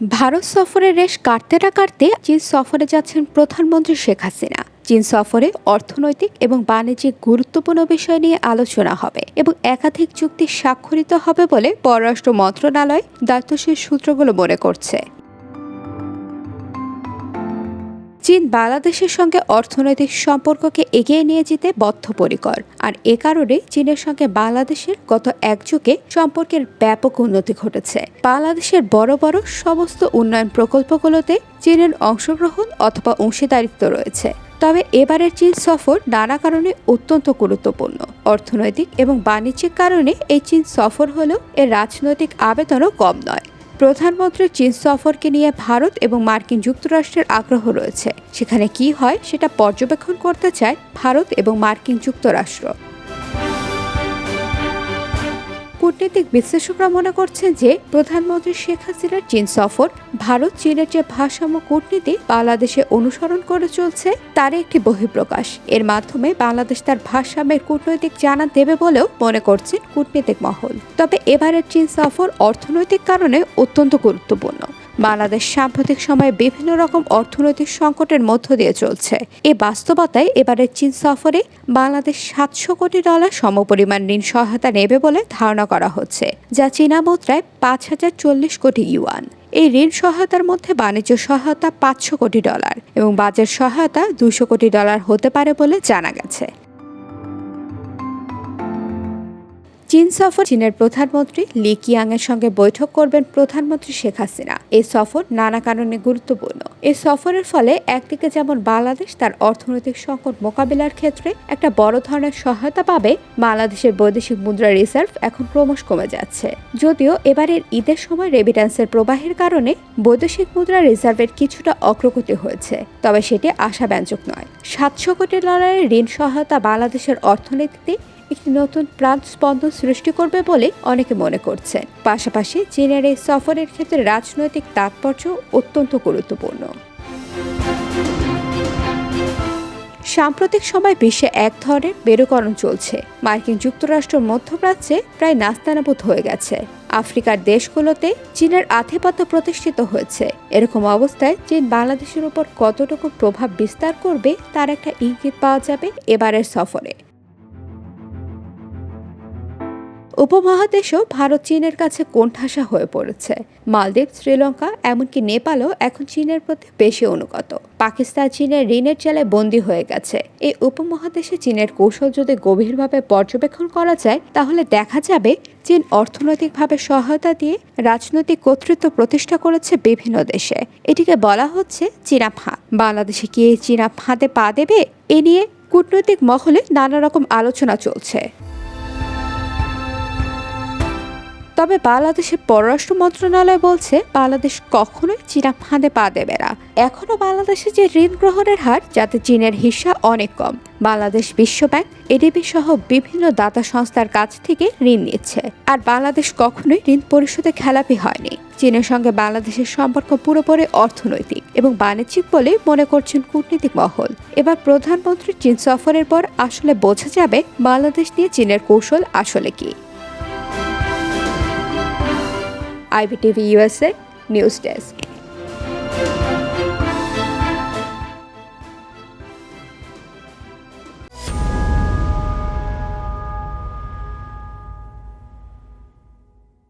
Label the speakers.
Speaker 1: ভারত সফরের রেশ কাটতে না কাটতে চীন সফরে যাচ্ছেন প্রধানমন্ত্রী শেখ হাসিনা। চীন সফরে অর্থনৈতিক এবং বাণিজ্যিক গুরুত্বপূর্ণ বিষয় নিয়ে আলোচনা হবে এবং একাধিক চুক্তি স্বাক্ষরিত হবে বলে পররাষ্ট্র মন্ত্রণালয় দায়িত্বশীল সূত্রগুলো মনে করছে। চীন বাংলাদেশের সঙ্গে অর্থনৈতিক সম্পর্ককে এগিয়ে নিয়ে যেতে বদ্ধপরিকর। আর এ কারণে চীনের সঙ্গে বাংলাদেশের গত এক যুগে সম্পর্কের ব্যাপক উন্নতি ঘটেছে। বাংলাদেশের বড় বড় সমস্ত উন্নয়ন প্রকল্পগুলোতে চীনের অংশগ্রহণ অথবা অংশীদারিত্ব রয়েছে। তবে এবারের চীন সফর নানা কারণে অত্যন্ত গুরুত্বপূর্ণ। অর্থনৈতিক এবং বাণিজ্যিক কারণে এই চীন সফর হলেও এর রাজনৈতিক আবেদনও কম নয়। প্রধানমন্ত্রীর চীন সফরকে নিয়ে ভারত এবং মার্কিন যুক্তরাষ্ট্রের আগ্রহ রয়েছে। সেখানে কি হয় সেটা পর্যবেক্ষণ করতে চায় ভারত এবং মার্কিন যুক্তরাষ্ট্র। কূটনীতিক বিশ্লেষকরা মনে করছেন যে প্রধানমন্ত্রী শেখ হাসিনার চীন সফর ভারত চীনের যে ভারসাম্য কূটনীতি বাংলাদেশে অনুসরণ করে চলছে তার একটি বহিঃপ্রকাশ। এর মাধ্যমে বাংলাদেশ তার ভারসাম্যের কূটনৈতিক জানা দেবে বলেও মনে করছেন কূটনীতিক মহল। তবে এবারের চীন সফর অর্থনৈতিক কারণে অত্যন্ত গুরুত্বপূর্ণ। বাংলাদেশ সাম্প্রতিক সময়ে বিভিন্ন রকম অর্থনৈতিক সংকটের মধ্য দিয়ে চলছে। এ বাস্তবতায় এবারের চীন সফরে বাংলাদেশ সাতশো কোটি ডলার সমপরিমাণ ঋণ সহায়তা নেবে বলে ধারণা করা হচ্ছে, যা চীনা মুদ্রায় পাঁচ হাজার চল্লিশ কোটি ইউয়ান। এই ঋণ সহায়তার মধ্যে বাণিজ্য সহায়তা পাঁচশো কোটি ডলার এবং বাজেট সহায়তা দুশো কোটি ডলার হতে পারে বলে জানা গেছে। চীন সফর চীনের প্রধানমন্ত্রী লি কিয়াং এর সঙ্গে বৈঠক করবেন প্রধানমন্ত্রী শেখ হাসিনা। এই সফর নানা কারণে গুরুত্বপূর্ণ। এই সফরের ফলে একদিকে যেমন বাংলাদেশ তার অর্থনৈতিক সংকট মোকাবিলার ক্ষেত্রে একটা বড় ধরনের সহায়তা পাবে, বাংলাদেশের বৈদেশিক মুদ্রা রিজার্ভ এখন ক্রমশ কমে যাচ্ছে। যদিও এবারের ঈদের সময় রেমিট্যান্সের প্রবাহের কারণে বৈদেশিক মুদ্রা রিজার্ভের কিছুটা অগ্রগতি হয়েছে, তবে সেটি আশাব্যঞ্জক নয়। সাতশো কোটি ডলারের ঋণ সহায়তা বাংলাদেশের অর্থনীতিতে একটি নতুন প্রাণ স্পন্দন সৃষ্টি করবে বলে অনেকে মনে করছেন। পাশাপাশি চীনের এই সফরের ক্ষেত্রে রাজনৈতিক তাৎপর্য অত্যন্ত গুরুত্বপূর্ণ। সাম্প্রতিক সময় বিশ্বে এক ধরনের মেরুকরণ চলছে। মার্কিন যুক্তরাষ্ট্র মধ্যপ্রাচ্যে প্রায় নাস্তানাবুদ হয়ে গেছে। আফ্রিকার দেশগুলোতে চীনের আধিপত্য প্রতিষ্ঠিত হয়েছে। এরকম অবস্থায় চীন বাংলাদেশের উপর কতটুকু প্রভাব বিস্তার করবে তার একটা ইঙ্গিত পাওয়া যাবে এবারের সফরে। উপমহাদেশও ভারত চীনের কাছে কোণঠাসা হয়ে পড়েছে। মালদ্বীপ, শ্রীলঙ্কা, এমনকি নেপালও এখন চীনের প্রতি বেশি অনুগত। পাকিস্তান চীনের ঋণের চালে বন্দী হয়ে গেছে। এই উপমহাদেশে চীনের কৌশল যদি গভীরভাবে পর্যবেক্ষণ করা যায়, তাহলে দেখা যাবে চীন অর্থনৈতিকভাবে সহায়তা দিয়ে রাজনৈতিক কর্তৃত্ব প্রতিষ্ঠা করেছে বিভিন্ন দেশে। এটিকে বলা হচ্ছে চীনা ফাঁদ। বাংলাদেশে কি এই চীনা ফাঁদে পা দেবে? এ নিয়ে কূটনৈতিক মহলে নানা রকম আলোচনা চলছে। তবে বাংলাদেশের পররাষ্ট্র মন্ত্রণালয় বলছে, বাংলাদেশ কখনোই চীনা ফাঁদে পা দেবে না। এখনও বাংলাদেশে যে ঋণ গ্রহণের হার, যাতে চীনের হিস্সা অনেক কম। বাংলাদেশ বিশ্বব্যাংক, এডিবি সহ বিভিন্ন দাতা সংস্থার কাছ থেকে ঋণ নিচ্ছে। আর বাংলাদেশ কখনোই ঋণ পরিশোধে খেলাপি হয়নি। চীনের সঙ্গে বাংলাদেশের সম্পর্ক পুরোপুরি অর্থনৈতিক এবং বাণিজ্যিক বলে মনে করছেন কূটনীতিক মহল। এবার প্রধানমন্ত্রী চীন সফরের পর আসলে বোঝা যাবে, বাংলাদেশ নিয়ে চীনের কৌশল আসলে কি। IBTV USA News Desk.